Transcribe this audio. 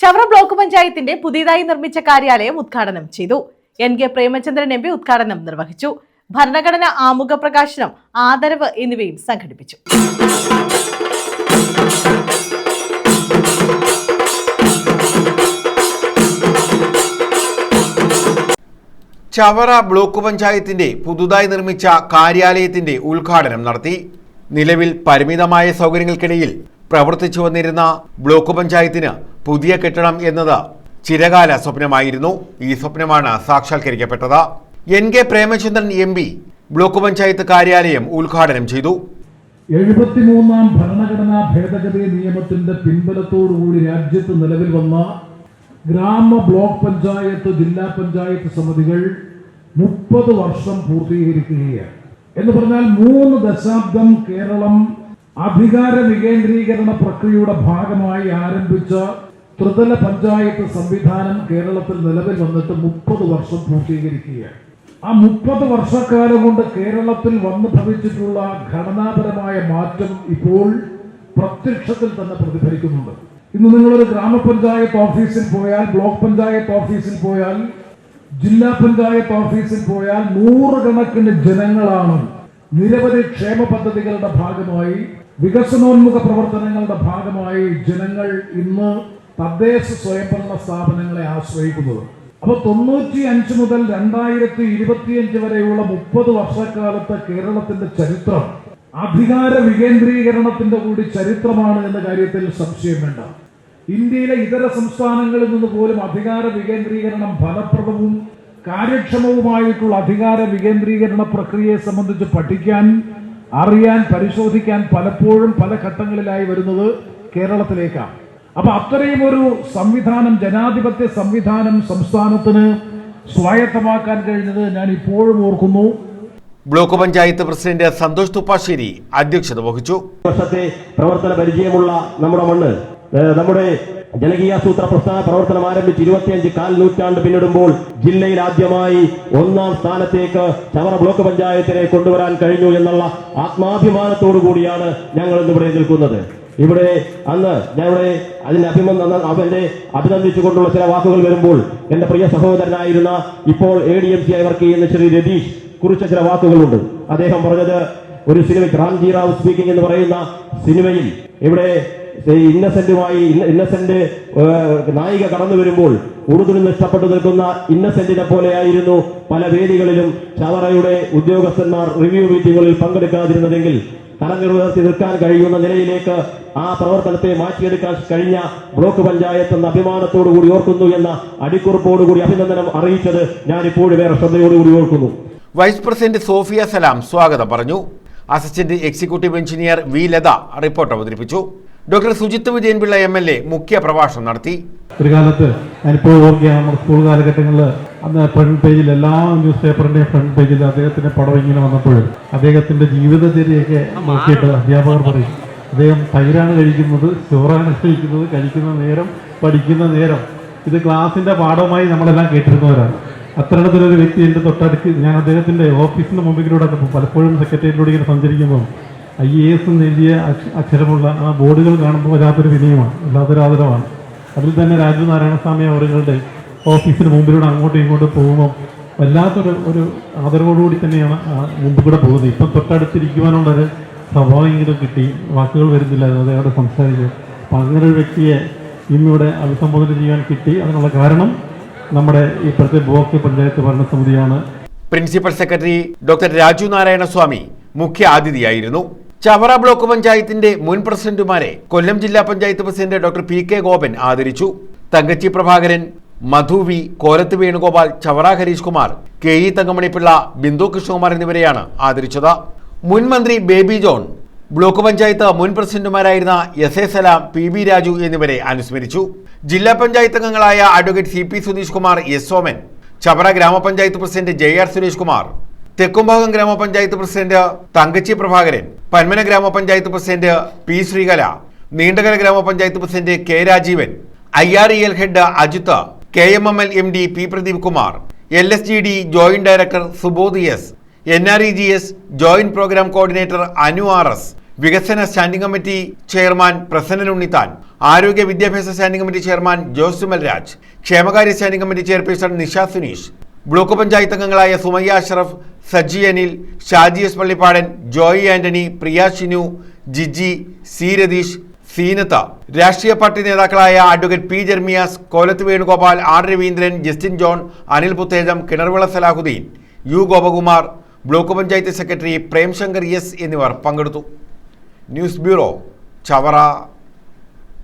Chavara block പഞ്ചായത്തിന്റെ പുതിയതായി നിർമ്മിച്ച കാര്യാലയം ഉദ്ഘാടനം ചെയ്തു. N K Premachandran M P ഉദ്ഘാടനം നിർവഹിച്ചു. ഭരണഘടന ആമുഖ പ്രകാശനം ആദരവ് എന്നിവയും സംഘടിപ്പിച്ചു. ചവറ ബ്ലോക്ക് പഞ്ചായത്തിന്റെ പുതുതായി നിർമ്മിച്ച കാര്യാലയത്തിന്റെ ഉദ്ഘാടനം നടത്തി. നിലവിൽ പരിമിതമായ സൗകര്യങ്ങൾക്കിടയിൽ പ്രവർത്തിച്ചു വന്നിരുന്ന ബ്ലോക്ക് പഞ്ചായത്തിന് പുതിയ കെട്ടിടം എന്നത് ചിരകാല സ്വപ്നമായിരുന്നു. ഈ സ്വപ്നമാണ് സാക്ഷാത്കരിക്കപ്പെട്ടത്. N K Premachandran M P block panchayat കാര്യാലയം ഉദ്ഘാടനം ചെയ്തു. എഴുപത്തിമൂന്നാം ഭരണഘടനാ ഭേദഗതി നിയമത്തിന്റെ പിൻബലത്തോടുകൂടി രാജ്യത്ത് നിലവിൽ വന്ന ഗ്രാമ ബ്ലോക്ക് പഞ്ചായത്ത് ജില്ലാ പഞ്ചായത്ത് സമിതികൾ മുപ്പത് വർഷം പൂർത്തീകരിക്കുകയാണ്. എന്ന് പറഞ്ഞാൽ മൂന്ന് ദശാബ്ദം കേരളം അധികാര വികേന്ദ്രീകരണ പ്രക്രിയയുടെ ഭാഗമായി ആരംഭിച്ച ത്രിതല പഞ്ചായത്ത് സംവിധാനം കേരളത്തിൽ നിലവിൽ വന്നിട്ട് മുപ്പത് വർഷം പൂർത്തീകരിക്കുകയാണ്. ആ മുപ്പത് വർഷക്കാലം കൊണ്ട് കേരളത്തിൽ വന്നു ഭവിച്ചിട്ടുള്ള ഘടനാപരമായ മാറ്റം ഇപ്പോൾ പ്രത്യക്ഷത്തിൽ തന്നെ പ്രതിഫലിക്കുന്നുണ്ട്. ഇന്ന് നിങ്ങളൊരു ഗ്രാമപഞ്ചായത്ത് ഓഫീസിൽ പോയാൽ ബ്ലോക്ക് പഞ്ചായത്ത് ഓഫീസിൽ പോയാൽ ജില്ലാ പഞ്ചായത്ത് ഓഫീസിൽ പോയാൽ നൂറുകണക്കിന് ജനങ്ങളാണ് നിരവധി ക്ഷേമ പദ്ധതികളുടെ ഭാഗമായി വികസനോന്മുഖ പ്രവർത്തനങ്ങളുടെ ഭാഗമായി ജനങ്ങൾ ഇന്ന് തദ്ദേശ സ്വയംഭരണ സ്ഥാപനങ്ങളെ ആശ്രയിക്കുന്നത്. അപ്പൊ തൊണ്ണൂറ്റി അഞ്ച് മുതൽ രണ്ടായിരത്തി ഇരുപത്തിയഞ്ച് വരെയുള്ള മുപ്പത് വർഷക്കാലത്തെ കേരളത്തിന്റെ ചരിത്രം അധികാര വികേന്ദ്രീകരണത്തിന്റെ കൂടി ചരിത്രമാണ് എന്ന കാര്യത്തിൽ സംശയം വേണ്ട. ഇന്ത്യയിലെ ഇതര സംസ്ഥാനങ്ങളിൽ നിന്ന് പോലും അധികാര വികേന്ദ്രീകരണം ഫലപ്രദവും കാര്യക്ഷമവുമായിട്ടുള്ള അധികാര വികേന്ദ്രീകരണ പ്രക്രിയയെ സംബന്ധിച്ച് പഠിക്കാൻ അറിയാൻ പരിശോധിക്കാൻ പലപ്പോഴും പല ഘട്ടങ്ങളിലായി വരുന്നത് കേരളത്തിലേക്കാണ്. അപ്പൊ അത്രയും ഒരു സംവിധാനം ജനാധിപത്യ സംവിധാനം സംസ്ഥാനത്തിന് സ്വായത്തമാക്കാൻ കഴിഞ്ഞത് ഞാൻ ഇപ്പോഴും ഓർക്കുന്നു. ബ്ലോക്ക് പഞ്ചായത്ത് പ്രസിഡന്റ് സന്തോഷ് തുപ്പാശ്ശേരി അധ്യക്ഷത വഹിച്ചു. വർഷത്തെ പ്രവർത്തന പരിചയമുള്ള നമ്മുടെ മണ്ണ് നമ്മുടെ ജനകീയാസൂത്ര പ്രസ്ഥാന പ്രവർത്തനം ആരംഭിച്ച് ഇരുപത്തിയഞ്ച് കാൽ നൂറ്റാണ്ട് പിന്നിടുമ്പോൾ ജില്ലയിൽ ആദ്യമായി ഒന്നാം സ്ഥാനത്തേക്ക് ചവറ ബ്ലോക്ക് പഞ്ചായത്തിനെ കൊണ്ടുവരാൻ കഴിഞ്ഞു എന്നുള്ള ആത്മാഭിമാനത്തോടു കൂടിയാണ് ഞങ്ങൾ ഇന്നിവിടെ നിൽക്കുന്നത്. ഇവിടെ അന്ന് ഞങ്ങളുടെ അതിന്റെ അഭിമന്ദ അവന്റെ അഭിനന്ദിച്ചുകൊണ്ടുള്ള ചില വാക്കുകൾ വരുമ്പോൾ എന്റെ പ്രിയ സഹോദരനായിരുന്ന ഇപ്പോൾ എ ഡി എം സി ആയി വർക്ക് ചെയ്യുന്ന ശ്രീ രതീഷ് കുറിച്ച ചില വാക്കുകളുണ്ട്. അദ്ദേഹം പറഞ്ഞത് ഒരു സിനിമ റാംജി റാവു സ്പീക്കിംഗ് എന്ന് പറയുന്ന സിനിമയിൽ ഇവിടെ ഇന്നസെന്റുമായി ഇന്നസെന്റ് നായിക കടന്നു വരുമ്പോൾ ഉറുദുവിൽ നഷ്ടപ്പെട്ടു നിൽക്കുന്ന ഇന്നസെന്റിനെ പോലെയായിരുന്നു പല വേദികളിലും ചവറയുടെ ഉദ്യോഗസ്ഥന്മാർ റിവ്യൂ മീറ്റിങ്ങുകളിൽ പങ്കെടുക്കാതിരുന്നതെങ്കിൽ തലനിർവർത്തി നിൽക്കാൻ കഴിയുന്ന നിലയിലേക്ക് ആ പ്രവർത്തനത്തെ മാറ്റിയെടുക്കാൻ കഴിഞ്ഞ ബ്ലോക്ക് പഞ്ചായത്ത് എന്ന അഭിമാനത്തോടുകൂടി ഓർക്കുന്നു എന്ന അടിക്കുറിപ്പോടുകൂടി അഭിനന്ദനം അറിയിച്ചത് ഞാൻ ഇപ്പോഴും വേറെ ശ്രദ്ധയോടുകൂടി ഓർക്കുന്നു. വൈസ് പ്രസിഡന്റ് സോഫിയ സലാം സ്വാഗതം പറഞ്ഞു. Assistant executive engineer V Latha report അവതരിപ്പിച്ചു. Doctor Sujith Vijayanpillai M L A മുഖ്യ പ്രഭാഷണം നടത്തി. ഒരു കാലത്ത് ഞാനിപ്പോൾ ഓർക്കുകയാണ് നമ്മുടെ സ്കൂൾ കാലഘട്ടങ്ങളിൽ അന്ന് ഫ്രണ്ട് പേജിൽ എല്ലാ ന്യൂസ് പേപ്പറിന്റെയും ഫ്രണ്ട് പേജിൽ അദ്ദേഹത്തിന്റെ പടം ഇങ്ങനെ വന്നപ്പോൾ അദ്ദേഹത്തിന്റെ ജീവിതചര്യയൊക്കെ നോക്കിയിട്ട് അധ്യാപകർ പറയും അദ്ദേഹം തൈരാണ് കഴിക്കുന്നത് ചോറാണ് കഴിക്കുന്നത് കഴിക്കുന്ന നേരം പഠിക്കുന്ന നേരം. ഇത് ക്ലാസിന്റെ പാഠമായി നമ്മളെല്ലാം കേട്ടിരുന്നവരാണ്. അത്തരത്തിലൊരു വ്യക്തി എന്റെ തൊട്ടടുത്ത് ഞാൻ അദ്ദേഹത്തിന്റെ ഓഫീസിന്റെ മുമ്പിലൂടെ പലപ്പോഴും സെക്രട്ടേറിയറ്റിലൂടെ ഇങ്ങനെ സഞ്ചരിക്കുമ്പോൾ ഐ എ എസ് എന്ന് എഴുതിയ അക്ഷരമുള്ള ആ ബോർഡുകൾ കാണുമ്പോൾ വല്ലാത്തൊരു വിനയമാണ് വല്ലാത്തൊരു ആദരവാണ് അതിൽ തന്നെ രാജു നാരായണസ്വാമി അവരുടെ ഓഫീസിന് മുമ്പിലൂടെ അങ്ങോട്ടും ഇങ്ങോട്ടും പോകുമ്പോൾ വല്ലാത്തൊരു ഒരു ആദരവോടുകൂടി തന്നെയാണ് മുമ്പ് കൂടെ പോകുന്നത്. ഇപ്പം തൊട്ടടുത്തിരിക്കുവാനുള്ളൊരു സ്വഭാവമെങ്കിലും കിട്ടി. വാക്കുകൾ വരുന്നില്ല അതോടെ സംസാരിച്ചു അപ്പം അങ്ങനെ ഒരു വ്യക്തിയെ ഇന്നിവിടെ അഭിസംബോധന ചെയ്യാൻ കിട്ടി. അതിനുള്ള കാരണം നമ്മുടെ ഇപ്പോഴത്തെ block panchayat ഭരണസമിതിയാണ്. Principal secretary doctor Raju Narayana Swamy മുഖ്യ അതിഥിയായിരുന്നു ചവറ ബ്ലോക്ക് പഞ്ചായത്തിന്റെ മുൻ പ്രസിഡന്റുമാരെ കൊല്ലം ജില്ലാ panchayat president doctor P K Gopan ആദരിച്ചു. Thankachi Prabhakaran Madhu V Kolath Venugopal Chavara Harish Kumar K E Thankamanipillai Bindu Krishnakumar എന്നിവരെയാണ് ആദരിച്ചത്. മുൻ മന്ത്രി ബേബി ജോൺ ബ്ലോക്ക് പഞ്ചായത്ത് മുൻ പ്രസിഡന്റുമാരായിരുന്ന S A Salam P B Raju എന്നിവരെ അനുസ്മരിച്ചു. ജില്ലാ പഞ്ചായത്ത് അംഗങ്ങളായ advocate C P Sudheesh Kumar S Soman Chavara ഗ്രാമപഞ്ചായത്ത് president J R Suresh Kumar Thekkumbhagam ഗ്രാമപഞ്ചായത്ത് പ്രസിഡന്റ് തങ്കച്ചി പ്രഭാകരൻ പന്മന ഗ്രാമപഞ്ചായത്ത് പ്രസിഡന്റ് പി ശ്രീകല നീണ്ടകര ഗ്രാമപഞ്ചായത്ത് president K Rajeevan I R E L head Ajith K M M L M D P Pradeep Kumar L S G D joint director Subodh S N R E G S joint programme coordinator Anu R S വികസന standing committee chairman Prasannan Unnithan ആരോഗ്യ വിദ്യാഭ്യാസ standing committee chairman Jose Raj ക്ഷേമകാര്യ standing committee chairperson Nisha Suneesh block panchayat അംഗങ്ങളായ Sumayya Ashraf Saji Anil Shaji S Pallippadan Joy Antony Priya Shinu Jiji C Ratheesh Seenath. രാഷ്ട്രീയ party നേതാക്കളായ advocate P Jermias Kolath Venugopal R Raveendran Justin John Anil Puthejam Kinarvila Salahuddin U Gopakumar block panchayat secretary Premshankar S എന്നിവർ പങ്കെടുത്തു. News bureau Chavara.